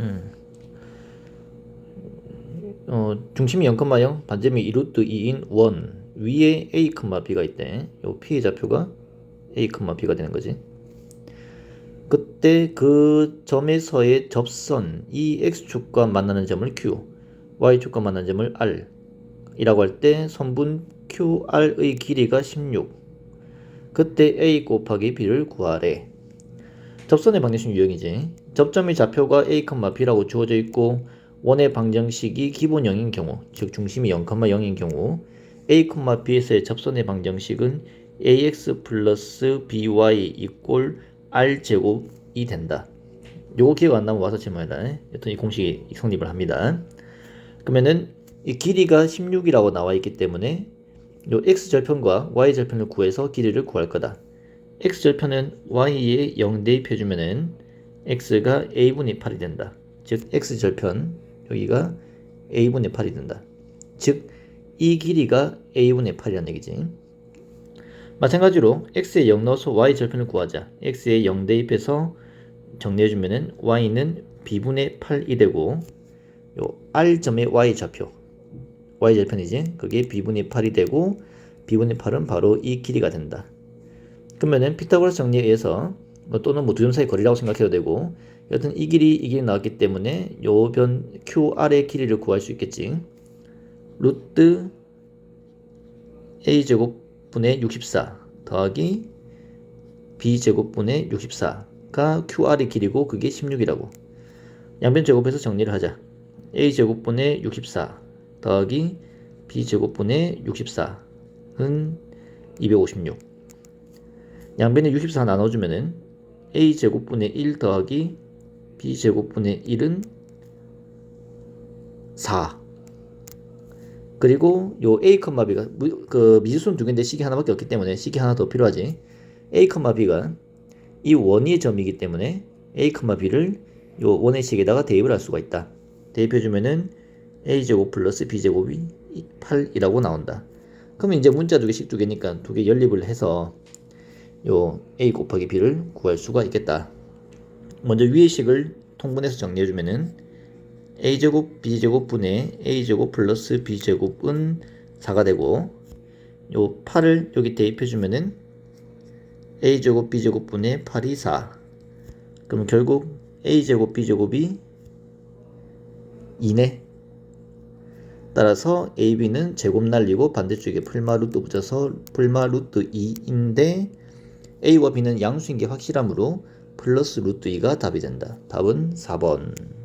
음. 어, 중심이 0,0 반점이 2루트 2인 1 위에 a, b가 있대. 요 p의 좌표가 a, b가 되는 거지. 그때 그 점에서의 접선 이 x축과 만나는 점을 q, y축과 만나는 점을 r 이라고 할 때 선분 QR의 길이가 16 그때 A 곱하기 B를 구하래 접선의 방정식 유형이지. 접점의 좌표가 A, B라고 주어져 있고 원의 방정식이 기본 0인 경우 즉 중심이 0,0인 경우 A, B에서의 접선의 방정식은 AX 플러스 BY 이꼴 R제곱이 된다. 요거 기억 안 나면 와서 질문해라. 여튼 이 공식이 성립을 합니다. 그러면은 이 길이가 16이라고 나와 있기 때문에 요 x절편과 y절편을 구해서 길이를 구할 거다. X절편은 y에 0 대입해주면은 x가 a분의 8이 된다. 즉 x절편 여기가 a분의 8이 된다. 즉 이 길이가 a분의 8이라는 얘기지. 마찬가지로 x에 0 넣어서 y절편을 구하자. x에 0 대입해서 정리해주면은 y는 b분의 8이 되고 요 r점의 y좌표 y절편이지. 그게 b분의 8이 되고 b분의 8은 바로 이 길이가 된다. 그러면은 피타고라스 정리에 의해서 뭐 또는 뭐 두 점 사이 거리라고 생각해도 되고 여튼 이 길이 이 길이 나왔기 때문에 요 변 QR의 길이를 구할 수 있겠지. 루트 a제곱분의 64 더하기 b제곱분의 64가 QR의 길이고 그게 16이라고. 양변 제곱해서 정리를 하자. a제곱분의 64 더하기 b제곱분의 64은 256 양변에 64 나눠주면은 a제곱분의 1 더하기 b제곱분의 1은 4 그리고 요 a, b가 그 미지수는 두 개인데 식이 하나밖에 없기 때문에 식이 하나 더 필요하지. A, b가 이 원의 점이기 때문에 a, b를 요 원의 식에다가 대입을 할 수가 있다. 대입해주면은 a제곱 플러스 b제곱이 8이라고 나온다. 그러면 이제 문자 두 개씩 두 개니까 두 개 연립을 해서 요 a 곱하기 b를 구할 수가 있겠다. 먼저 위의 식을 통분해서 정리해주면은 a제곱 b제곱 분의 a제곱 플러스 b제곱은 4가 되고 요 8을 여기 대입해주면은 a제곱 b제곱 분의 8이 4 그럼 결국 a제곱 b제곱이 2네 따라서 AB는 제곱 날리고 반대쪽에 풀마 루트 붙여서 풀마 루트 2인데 A와 B는 양수인 게 확실하므로 플러스 루트 2가 답이 된다. 답은 4번.